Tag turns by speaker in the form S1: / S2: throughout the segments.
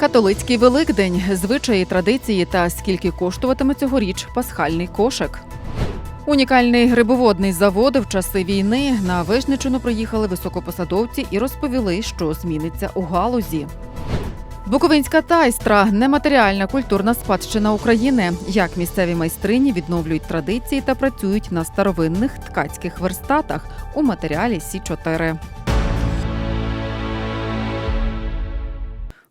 S1: Католицький Великдень, звичаї, традиції та скільки коштуватиме цьогоріч пасхальний кошик. Унікальний грибоводний завод в часи війни на Вишничину приїхали високопосадовці і розповіли, що зміниться у галузі. Буковинська тайстра нематеріальна культурна спадщина України. Як місцеві майстрині відновлюють традиції та працюють на старовинних ткацьких верстатах у матеріалі Сі 4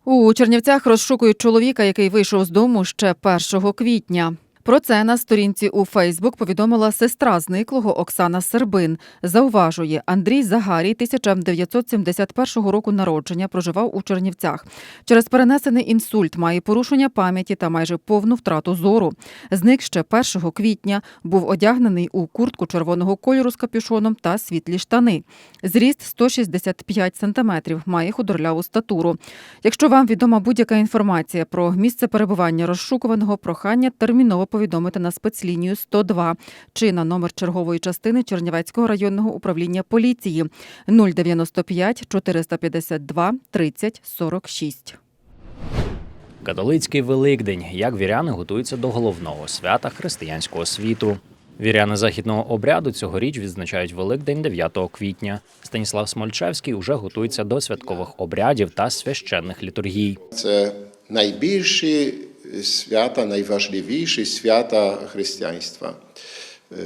S1: У Чернівцях розшукують чоловіка, який вийшов з дому ще 1 квітня. Про це на сторінці у Фейсбук повідомила сестра зниклого Оксана Сербин. Зауважує, Андрій Загарій 1971 року народження проживав у Чернівцях. Через перенесений інсульт має порушення пам'яті та майже повну втрату зору. Зник ще 1 квітня, був одягнений у куртку червоного кольору з капюшоном та світлі штани. Зріст 165 сантиметрів, має худорляву статуру. Якщо вам відома будь-яка інформація про місце перебування розшукуваного, прохання терміново повідомити на спецлінію 102 чи на номер чергової частини Чернівецького районного управління поліції 095 452 30 46.
S2: Католицький Великдень. Як віряни готуються до головного свята християнського світу. Віряни західного обряду цьогоріч відзначають Великдень 9 квітня. Станіслав Смольчевський уже готується до святкових обрядів та священних літургій.
S3: Це найбільші свята, найважливіші свята християнства.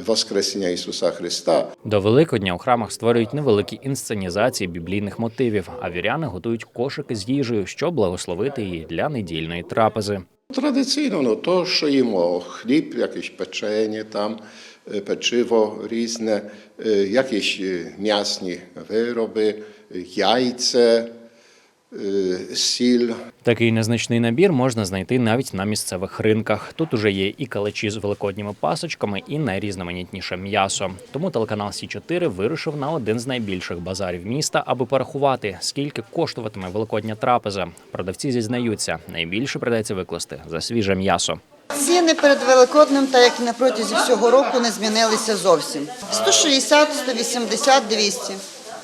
S3: Воскресення Ісуса Христа.
S2: До Великодня у храмах створюють невеликі інсценізації біблійних мотивів, а віряни готують кошики з їжею, щоб благословити її для недільної трапези.
S3: Традиційно ну, то, що їмо хліб, якесь печення, там, е, печиво різне, е, якісь е, м'ясні вироби, яйця, сіль.
S2: Такий незначний набір можна знайти навіть на місцевих ринках. Тут уже є і калачі з великодніми пасочками, і найрізноманітніше м'ясо. Тому телеканал Сі 4 вирушив на один з найбільших базарів міста, аби порахувати, скільки коштуватиме великодня трапеза. Продавці зізнаються, найбільше придеться викласти за свіже м'ясо.
S4: Ціни перед Великоднем, так як і на протязі всього року, не змінилися зовсім. 160, 180, 200.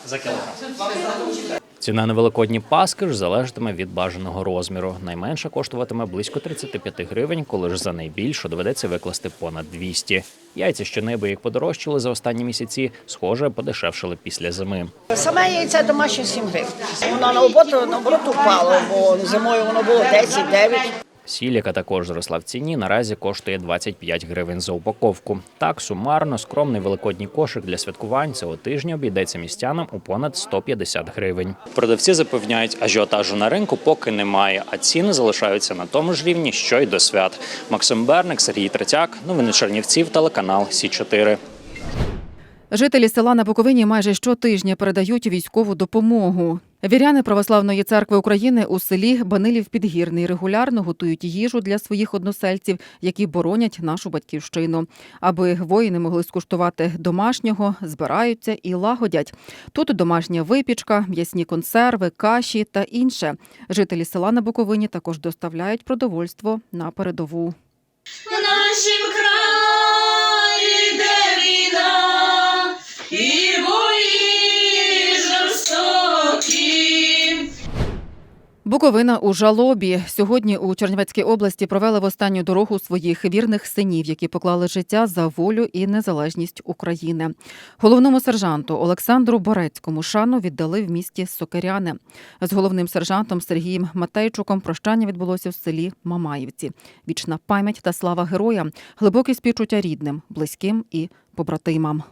S2: За кілограм. Ціна на великодні паски ж залежатиме від бажаного розміру. Найменша коштуватиме близько 35 гривень, коли ж за найбільшу доведеться викласти понад 200. Яйця, що неби подорожчали за останні місяці, схоже, подешевшили після зими.
S5: Саме яйце домашнє 7 гривень. Воно наоборот, наоборот упало, бо зимою воно було 10-9.
S2: Сіль, також зросла в ціні, наразі коштує 25 гривень за упаковку. Так, сумарно, скромний великодній кошик для святкувань цього тижня обійдеться містянам у понад 150 гривень. Продавці запевняють, ажіотажу на ринку поки немає, а ціни залишаються на тому ж рівні, що й до свят. Максим Берник, Сергій Третяк, новини Чернівців, телеканал Сі 4
S1: Жителі села на Буковині майже щотижня передають військову допомогу. Віряни Православної церкви України у селі Банилів Підгірний регулярно готують їжу для своїх односельців, які боронять нашу батьківщину. Аби воїни могли скуштувати домашнього, збираються і лагодять. Тут домашня випічка, м'ясні консерви, каші та інше. Жителі села на Буковині також доставляють продовольство на передову.
S6: В
S1: Буковина у жалобі сьогодні у Чернівецькій області провели в останню дорогу своїх вірних синів, які поклали життя за волю і незалежність України. Головному сержанту Олександру Борецькому шану віддали в місті Сокиряне. З головним сержантом Сергієм Матейчуком прощання відбулося в селі Мамаївці. Вічна пам'ять та слава героям, глибокі співчуття рідним, близьким і побратимам.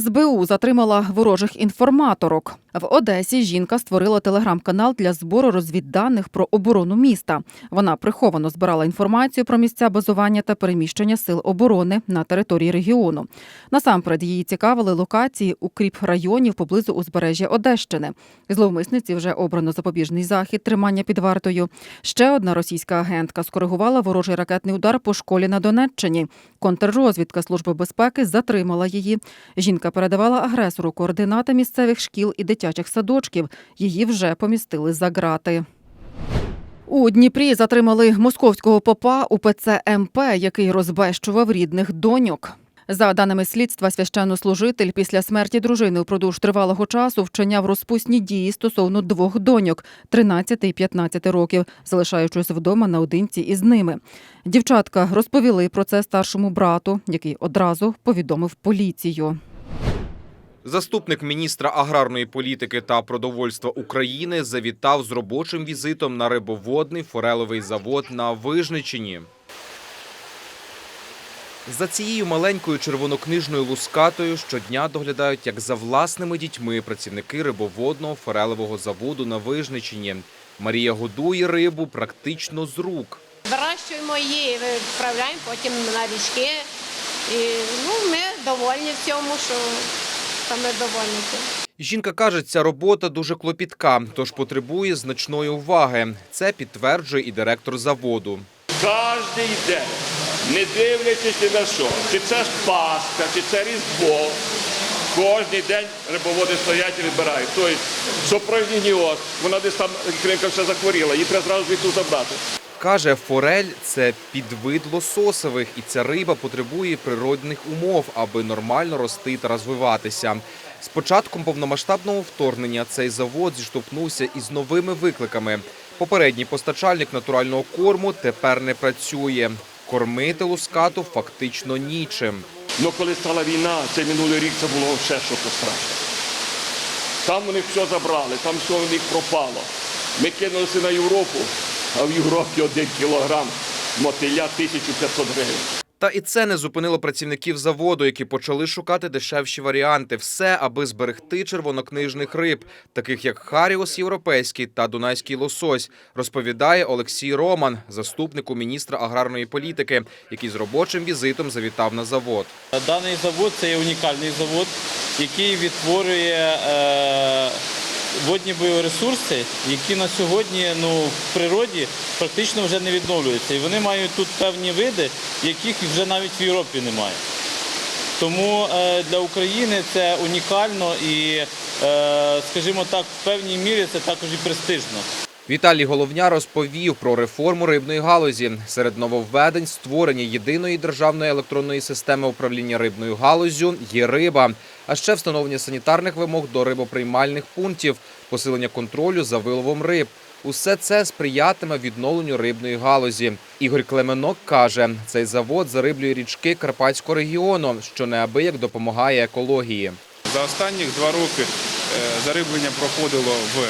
S1: СБУ затримала ворожих інформаторок. В Одесі жінка створила телеграм-канал для збору розвідданих про оборону міста. Вона приховано збирала інформацію про місця базування та переміщення сил оборони на території регіону. Насамперед її цікавили локації укріп районів поблизу узбережжя Одещини. Зловмисниці вже обрано запобіжний захід тримання під вартою. Ще одна російська агентка скоригувала ворожий ракетний удар по школі на Донеччині. Контррозвідка Служби безпеки затримала її. Жінка передавала агресору координати місцевих шкіл і дитячих садочків. Її вже помістили за грати. У Дніпрі затримали московського попа УПЦ МП, який розбещував рідних доньок. За даними слідства, священнослужитель після смерті дружини впродовж тривалого часу вчиняв розпусні дії стосовно двох доньок 13 і 15 років, залишаючись вдома наодинці із ними. Дівчатка розповіли про це старшому брату, який одразу повідомив поліцію.
S7: Заступник міністра аграрної політики та продовольства України завітав з робочим візитом на рибоводний фореловий завод на Вижничині. За цією маленькою червонокнижною лускатою щодня доглядають як за власними дітьми працівники рибоводного форелевого заводу на Вижничині. Марія годує рибу практично з рук.
S8: Вирощуємо її, відправляємо потім на річки. І ну, ми довольні в цьому, що саме довольні.
S7: Жінка каже, ця робота дуже клопітка, тож потребує значної уваги. Це підтверджує і директор заводу.
S9: Кожний день, не дивлячись ні на що, чи це ж Пасха, чи це Різдво, кожен день рибоводи стоять і відбирають. Тобто, що прогніос, вона десь там кринка все захворіла, її треба зразу звідти забрати.
S7: Каже, форель це підвид лососових, і ця риба потребує природних умов, аби нормально рости та розвиватися. З початком повномасштабного вторгнення цей завод зіштовхнувся із новими викликами. Попередній постачальник натурального корму тепер не працює. Кормити лускату фактично нічим.
S9: Ну коли стала війна, цей минулий рік це було все, що то страшно. Там них все забрали, там все у них пропало. Ми кинулися на Європу, а в Європі один кілограм мотиля 1500 гривень.
S7: Та і це не зупинило працівників заводу, які почали шукати дешевші варіанти. Все, аби зберегти червонокнижних риб, таких як Харіус європейський та Дунайський лосось, розповідає Олексій Роман, заступнику міністра аграрної політики, який з робочим візитом завітав на завод.
S10: Даний завод це є унікальний завод, який відтворює е, водні біоресурси, які на сьогодні ну, в природі практично вже не відновлюються. І вони мають тут певні види, яких вже навіть в Європі немає. Тому е, для України це унікально і, е, скажімо так, в певній мірі це також і престижно.
S7: Віталій Головня розповів про реформу рибної галузі. Серед нововведень створення єдиної державної електронної системи управління рибною галуззю є риба, а ще встановлення санітарних вимог до рибоприймальних пунктів, посилення контролю за виловом риб. Усе це сприятиме відновленню рибної галузі. Ігор Клеменок каже, цей завод зариблює річки Карпатського регіону, що неабияк допомагає екології.
S11: За останні два роки е, зариблення проходило в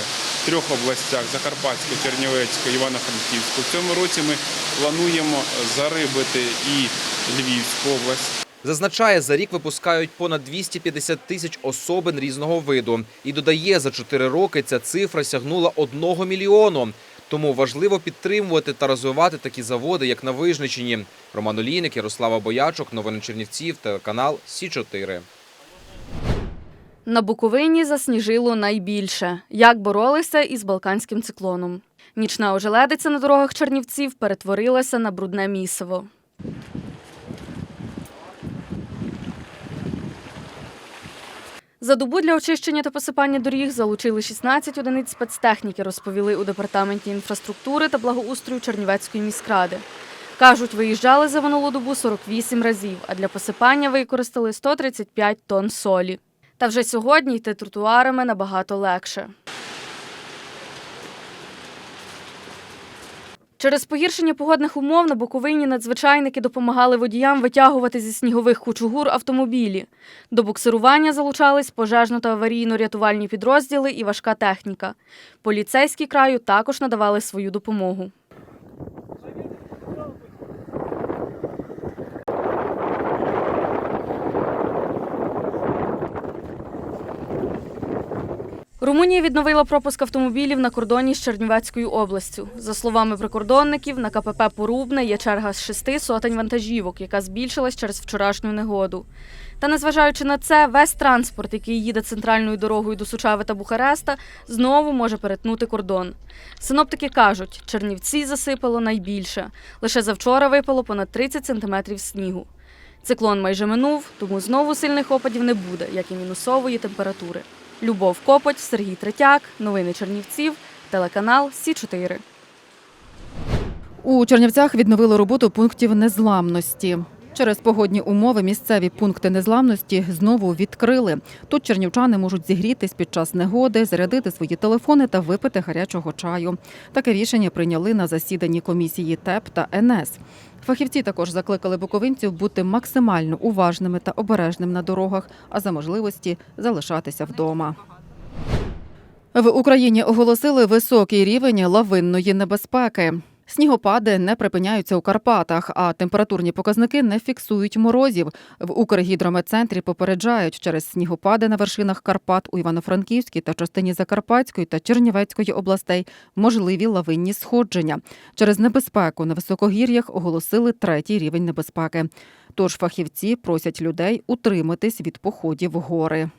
S11: трьох областях Закарпатська, Чернівецька, Івано-Франківську. В цьому році ми плануємо зарибити і Львівську область.
S7: Зазначає, за рік випускають понад 250 тисяч особин різного виду. І додає, за 4 роки ця цифра сягнула 1 мільйону. Тому важливо підтримувати та розвивати такі заводи, як на Вижничині. Роман Олійник, Ярослава Боячок, новини Чернівців, телеканал Сі 4
S12: На Буковині засніжило найбільше. Як боролися із балканським циклоном. Нічна ожеледиця на дорогах Чернівців перетворилася на брудне місиво. За добу для очищення та посипання доріг залучили 16 одиниць спецтехніки, розповіли у департаменті інфраструктури та благоустрою Чернівецької міськради. Кажуть, виїжджали за минулу добу 48 разів, а для посипання використали 135 тонн солі. Та вже сьогодні йти тротуарами набагато легше. Через погіршення погодних умов на Буковині надзвичайники допомагали водіям витягувати зі снігових кучугур автомобілі. До буксирування залучались пожежно та аварійно-рятувальні підрозділи і важка техніка. Поліцейські краю також надавали свою допомогу. Румунія відновила пропуск автомобілів на кордоні з Чернівецькою областю. За словами прикордонників, на КПП Порубне є черга з шести сотень вантажівок, яка збільшилась через вчорашню негоду. Та незважаючи на це, весь транспорт, який їде центральною дорогою до Сучави та Бухареста, знову може перетнути кордон. Синоптики кажуть, Чернівці засипало найбільше. Лише завчора випало понад 30 сантиметрів снігу. Циклон майже минув, тому знову сильних опадів не буде, як і мінусової температури. Любов Копоть, Сергій Третяк, новини Чернівців, телеканал Сі 4
S1: У Чернівцях відновили роботу пунктів незламності. Через погодні умови місцеві пункти незламності знову відкрили. Тут чернівчани можуть зігрітись під час негоди, зарядити свої телефони та випити гарячого чаю. Таке рішення прийняли на засіданні комісії ТЕП та НС. Фахівці також закликали буковинців бути максимально уважними та обережними на дорогах, а за можливості залишатися вдома. В Україні оголосили високий рівень лавинної небезпеки. Снігопади не припиняються у Карпатах, а температурні показники не фіксують морозів. В Укргідрометцентрі попереджають через снігопади на вершинах Карпат у Івано-Франківській та частині Закарпатської та Чернівецької областей можливі лавинні сходження. Через небезпеку на високогір'ях оголосили третій рівень небезпеки. Тож фахівці просять людей утриматись від походів в гори.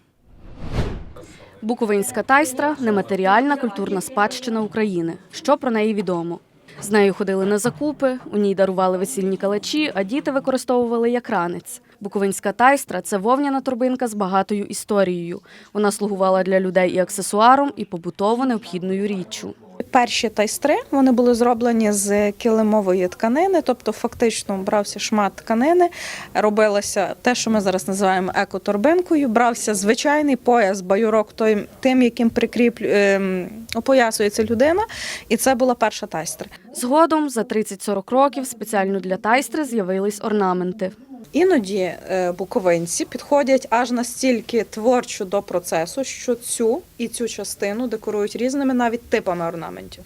S12: Буковинська тайстра нематеріальна культурна спадщина України. Що про неї відомо? З нею ходили на закупи, у ній дарували весільні калачі, а діти використовували як ранець. Буковинська тайстра це вовняна торбинка з багатою історією. Вона слугувала для людей і аксесуаром, і побутово необхідною річчю.
S13: Перші тайстри вони були зроблені з килимової тканини, тобто фактично брався шмат тканини, робилося те, що ми зараз називаємо екоторбинкою. Брався звичайний пояс, баюрок, той, тим, яким прикріплю ем, опоясується людина, і це була перша тайстра.
S12: Згодом, за 30-40 років, спеціально для тайстри з'явились орнаменти.
S13: Іноді е, буковинці підходять аж настільки творчо до процесу, що цю і цю частину декорують різними навіть типами орнаментів.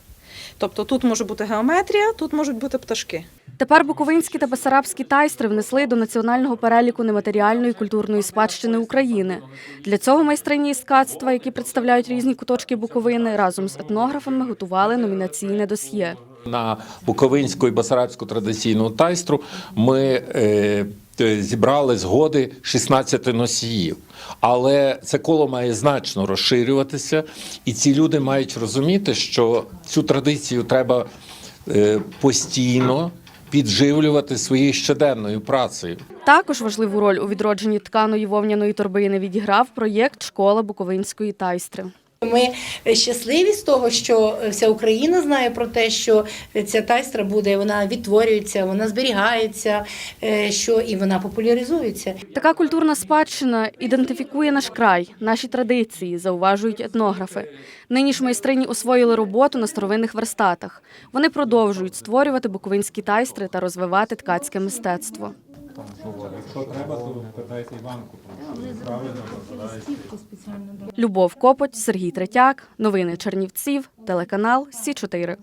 S13: Тобто тут може бути геометрія, тут можуть бути пташки.
S12: Тепер буковинські та бесарабські тайстри внесли до національного переліку нематеріальної культурної спадщини України. Для цього майстрині із ткацтва, які представляють різні куточки Буковини, разом з етнографами готували номінаційне досьє.
S14: На Буковинську і Басарабську традиційну тайстру ми е, зібрали згоди 16 носіїв. Але це коло має значно розширюватися, і ці люди мають розуміти, що цю традицію треба е, постійно підживлювати своєю щоденною працею.
S12: Також важливу роль у відродженні тканої вовняної торбини відіграв проєкт Школа Буковинської тайстри.
S15: Ми щасливі з того, що вся Україна знає про те, що ця тайстра буде, вона відтворюється, вона зберігається, е, що і вона популяризується.
S12: Така культурна спадщина ідентифікує наш край, наші традиції, зауважують етнографи. Нині ж майстрині освоїли роботу на старовинних верстатах. Вони продовжують створювати буковинські тайстри та розвивати ткацьке мистецтво.
S14: Якщо треба, то питайте Іванку.
S12: Любов Копоть, Сергій Третяк. Новини Чернівців. Телеканал Сі 4